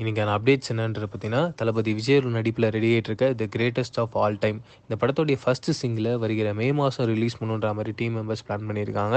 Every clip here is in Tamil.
இன்னைக்கான அப்டேட்ஸ் என்னன்றது பார்த்தீங்கன்னா தளபதி விஜய் நடிப்பில் ரெடி ஆகிட்டு இருக்க the greatest of all time இந்த படத்தோடைய ஃபர்ஸ்ட் சிங்கில் வருகிற மே மாதம் ரிலீஸ் பண்ணுன்ற மாதிரி டீம் மெம்பர்ஸ் பிளான் பண்ணியிருக்காங்க.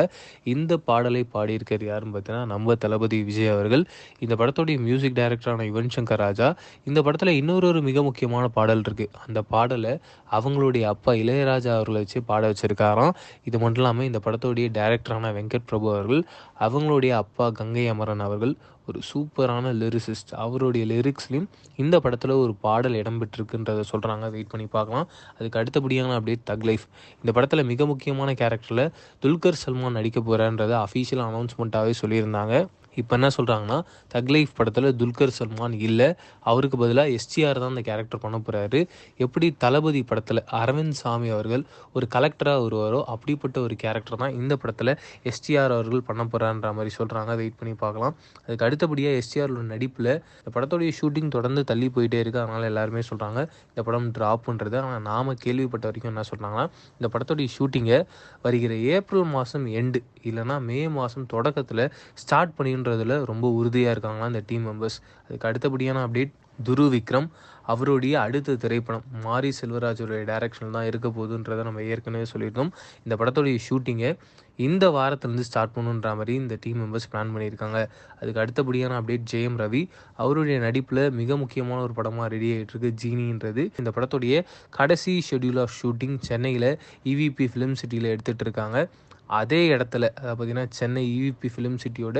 இந்த பாடலை பாடியிருக்கிறது யாருன்னு பார்த்தீங்கன்னா நம்ம தளபதி விஜய் அவர்கள். இந்த படத்தோடைய மியூசிக் டைரக்டரான யுவன் சங்கர் ராஜா. இந்த படத்தில் இன்னொரு ஒரு மிக முக்கியமான பாடல் இருக்குது அந்த பாடலை அவங்களுடைய அப்பா இளையராஜா அவர்களை வச்சு பாட வச்சிருக்காராம். இது மட்டும் இல்லாமல் இந்த படத்தோடைய டைரக்டரான வெங்கட் பிரபு அவர்கள் அவங்களுடைய அப்பா கங்கை அமரன் அவர்கள் ஒரு சூப்பரான லிரிசிஸ்ட். அவருடைய லிரிக்ஸ்லையும் இந்த படத்தில் ஒரு பாடல் இடம்பெற்றிருக்குன்றதை சொல்கிறாங்க வெயிட் பண்ணி பார்க்கலாம். அதுக்கு அடுத்தபடியான அப்டேட் தக் லைஃப் இந்த படத்தில் மிக முக்கியமான கேரக்டரில் துல்கர் சல்மான் நடிக்க போகிறன்றதை அஃபீஷியல் அனௌன்ஸ்மெண்ட்டாகவே சொல்லியிருந்தாங்க. இப்போ என்ன சொல்கிறாங்கன்னா தக்லைஃப் படத்தில் துல்கர் சல்மான் இல்லை. அவருக்கு பதிலாக எஸ்டிஆர் தான் அந்த கேரக்டர் பண்ண போகிறாரு எப்படி தளபதி படத்தில் அரவிந்த் சாமி அவர்கள் ஒரு கலெக்டராக வருவாரோ அப்படிப்பட்ட ஒரு கேரக்டர் தான் இந்த படத்தில் எஸ்டிஆர் அவர்கள் பண்ண போகிறான்ற மாதிரி சொல்கிறாங்க வெயிட் பண்ணி பார்க்கலாம். அதுக்கு அடுத்தபடியாக எஸ்டிஆரோட நடிப்பில் இந்த படத்தோடைய ஷூட்டிங் தொடர்ந்து தள்ளி போயிட்டே இருக்குது அதனால் எல்லாருமே சொல்கிறாங்க இந்த படம் ட்ராப்ன்றது ஆனால் நாம் கேள்விப்பட்ட வரைக்கும் என்ன சொல்கிறாங்கன்னா இந்த படத்தோடைய ஷூட்டிங்கை வருகிற ஏப்ரல் மாதம் எண்டு இல்லைனா மே மாதம் தொடக்கத்தில் ஸ்டார்ட் பண்ணின்றதுல ரொம்ப உறுதியாக இருக்காங்களா இந்த டீம் மெம்பர்ஸ் அதுக்கு அடுத்தபடியான அப்டேட் துரு விக்ரம். அவருடைய அடுத்த திரைப்படம் மாரி செல்வராஜோடைய டைரக்ஷன் தான் இருக்க போகுதுன்றதை நம்ம ஏற்கனவே சொல்லியிருந்தோம். இந்த படத்துடைய ஷூட்டிங்கை இந்த வாரத்துலேருந்து ஸ்டார்ட் பண்ணுன்ற மாதிரி இந்த டீம் மெம்பர்ஸ் பிளான் பண்ணியிருக்காங்க. அதுக்கு அடுத்தபடியான அப்டேட் ஜெயம் ரவி. அவருடைய நடிப்பில் மிக முக்கியமான ஒரு படமாக ரெடி ஆகிட்டுருக்கு ஜீனின்றது. இந்த படத்துடைய கடைசி ஷெட்யூல் ஆஃப் ஷூட்டிங் சென்னையில் இவிபி ஃபிலிம் சிட்டியில் எடுத்துகிட்டு இருக்காங்க. அதே இடத்துல அதாவது பார்த்தீங்கன்னா சென்னை இவிபி ஃபிலிம் சிட்டியோட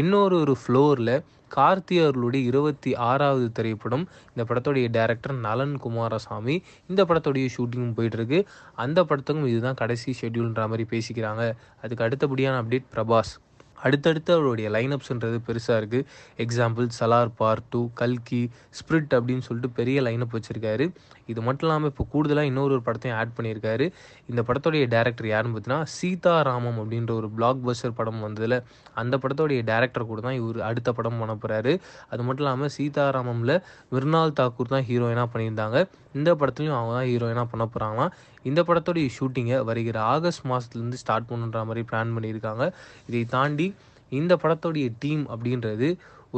இன்னொரு ஒரு ஃப்ளோரில் கார்த்தி அவர்களுடைய இருபத்தி ஆறாவது திரைப்படம். இந்த படத்துடைய டேரக்டர் நலன் குமாரசாமி இந்த படத்துடைய ஷூட்டிங்கும் போயிட்டுருக்கு. அந்த படத்துக்கும் இதுதான் கடைசி ஷெட்யூல்ன்ற மாதிரி பேசிக்கிறாங்க. அதுக்கு அடுத்தபடியான அப்டேட் பிரபாஸ். அடுத்தடுத்து அவருடைய லைனப்ஸ்ன்றது பெருசாக இருக்குது எக்ஸாம்பிள் சலார் பார்ட் டூ கல்கி ஸ்பிரிட் அப்படின்னு சொல்லிட்டு பெரிய லைனப் வச்சுருக்காரு. இது மட்டும் இல்லாமல் இப்போ கூடுதலாக இன்னொரு ஒரு படத்தையும் ஆட் பண்ணியிருக்காரு. இந்த படத்தோடைய டேரக்டர் யாருன்னு பார்த்தீங்கன்னா சீதாராமம் அப்படின்ற ஒரு பிளாக் பஸ்டர் படம் வந்ததில் அந்த படத்தோடைய டேரக்டர் கூட தான் இவர் அடுத்த படம் பண்ண போகிறாரு அது மட்டும் இல்லாமல் சீதாராமமில் மிர்னால் தாக்கூர் தான் ஹீரோயினாக பண்ணியிருந்தாங்க. இந்த படத்துலையும் அவங்க தான் ஹீரோயினாக பண்ண போகிறாங்களாம் இந்த படத்தோடைய ஷூட்டிங்கை வருகிற ஆகஸ்ட் மாதத்துலேருந்து ஸ்டார்ட் பண்ணுன்ற மாதிரி பிளான் பண்ணியிருக்காங்க. இதை தாண்டி இந்த படத்தோடைய டீம் அப்படின்றது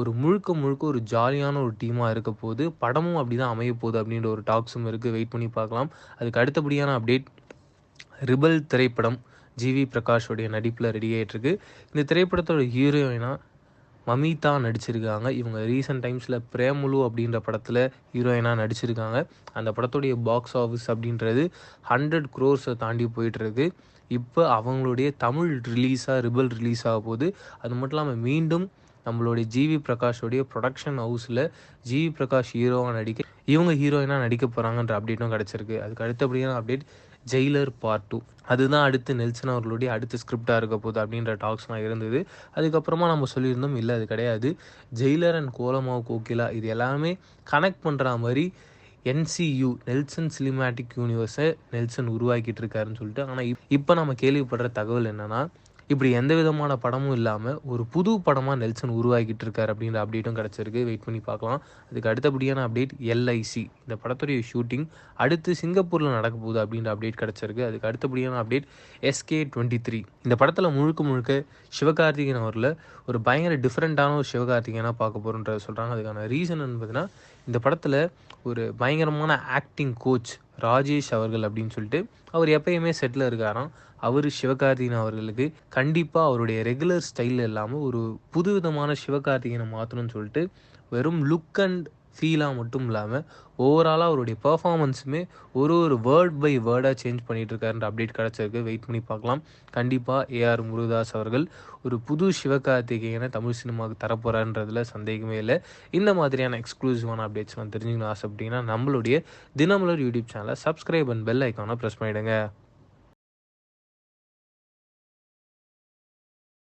ஒரு முழுக்க முழுக்க ஒரு ஜாலியான ஒரு டீமாக இருக்க போது படமும் அப்படி தான் அமைய போகுது அப்படின்ற ஒரு டாக்ஸும் இருக்குது வெயிட் பண்ணி பார்க்கலாம். அதுக்கு அடுத்தபடியான அப்டேட் ரிபல் திரைப்படம் ஜிவி பிரகாஷோடைய நடிப்பில் ரெடி ஆகிட்டுருக்கு இந்த திரைப்படத்தோட ஹீரோயினாக மமிதா நடிச்சிருக்காங்க. இவங்க ரீசெண்ட் டைம்ஸில் பிரேமுலு அப்படின்ற படத்தில் ஹீரோயினாக நடிச்சிருக்காங்க. அந்த படத்துடைய பாக்ஸ் ஆஃபீஸ் அப்படின்றது ஹண்ட்ரட் க்ரோர்ஸை தாண்டி போயிட்டுருக்கு. இப்போ அவங்களுடைய தமிழ் ரிலீஸாக ரிபல் ரிலீஸ் ஆக போகுது. அது மட்டும் இல்லாமல் மீண்டும் நம்மளுடைய ஜிவி பிரகாஷோடைய ப்ரொடக்ஷன் ஹவுஸில் ஜிவி பிரகாஷ் ஹீரோவாக நடிக்க இவங்க ஹீரோயினாக நடிக்க போகிறாங்கன்ற அப்டேட்டும் கிடச்சிருக்கு. அதுக்கு அடுத்தபடியான அப்டேட் ஜெயிலர் பார்ட் டூ அதுதான் அடுத்து நெல்சன் அவர்களுடைய அடுத்த ஸ்கிரிப்டாக இருக்க போகுது அப்படின்ற டாக்ஸ்லாம் இருந்தது. அதுக்கப்புறமா நம்ம சொல்லியிருந்தோம் இல்லை அது கிடையாது. ஜெயிலர் அண்ட் கோலமாவ் கோகிலா இது எல்லாமே கனெக்ட் பண்ணுற மாதிரி என்சியூ நெல்சன் சினிமேட்டிக் யூனிவர்ஸை நெல்சன் உருவாக்கிட்டு இருக்காருன்னு சொல்லிட்டு ஆனால் இப்போ நம்ம கேள்விப்படுற தகவல் என்னென்னா இப்படி எந்த விதமான படமும் இல்லாமல் ஒரு புது படமாக நெல்சன் உருவாக்கிட்டு இருக்கார் அப்படின்ற அப்டேட்டும் கிடச்சிருக்கு. வெயிட் பண்ணி பார்க்கலாம். அதுக்கு அடுத்தபடியான அப்டேட் எல்ஐசி இந்த படத்துடைய ஷூட்டிங் அடுத்து சிங்கப்பூரில் நடக்க போகுது அப்படின்ற அப்டேட் கிடச்சிருக்கு. அதுக்கு அடுத்தபடியான அப்டேட் எஸ்கே டுவெண்ட்டி த்ரீ இந்த படத்தில் முழுக்க முழுக்க சிவகார்த்திகேயன் அவரில் ஒரு பயங்கர டிஃப்ரெண்ட்டான ஒரு சிவகார்த்திகேயனாக பார்க்க போகிறோன்றத சொல்கிறாங்க அதுக்கான ரீசன் என்பதுனா இந்த படத்தில் ஒரு பயங்கரமான ஆக்டிங் கோச் ராஜேஷ் அவர்கள் அப்படின்னு சொல்லிட்டு அவர் எப்பயுமே செட்டில் இருக்காராம். அவர் சிவகார்த்திகேயன் அவர்களுக்கு கண்டிப்பாக அவருடைய ரெகுலர் ஸ்டைலில் இல்லாமல் ஒரு புது விதமான சிவகார்த்திகேயனை மாற்றணும்னு சொல்லிட்டு வெறும் லுக் அண்ட் ஃபீலாக மட்டும் இல்லாமல் ஓவராலாக அவருடைய பர்ஃபார்மன்ஸுமே ஒரு ஒரு வேர்ட் பை வேர்டாக சேஞ்ச் பண்ணிகிட்டு இருக்காருன்ற அப்டேட் கிடச்சிருக்கு. வெயிட் பண்ணி பார்க்கலாம். கண்டிப்பாக ஏஆர் முருகதாஸ் அவர்கள் ஒரு புது சிவகார்த்திகேயனை தமிழ் சினிமாவுக்கு தரப்போகிறான்றதுல சந்தேகமே இல்லை. இந்த மாதிரியான எக்ஸ்க்ளூசிவான அப்டேட்ஸ்லாம் தெரிஞ்சுக்கணும் ஆசைப்பட்டீங்கன்னா நம்மளுடைய தினமலர் யூடியூப் சேனலை சப்ஸ்கிரைப் அண்ட் பெல் ஐக்கானை ப்ரெஸ் பண்ணிவிடுங்க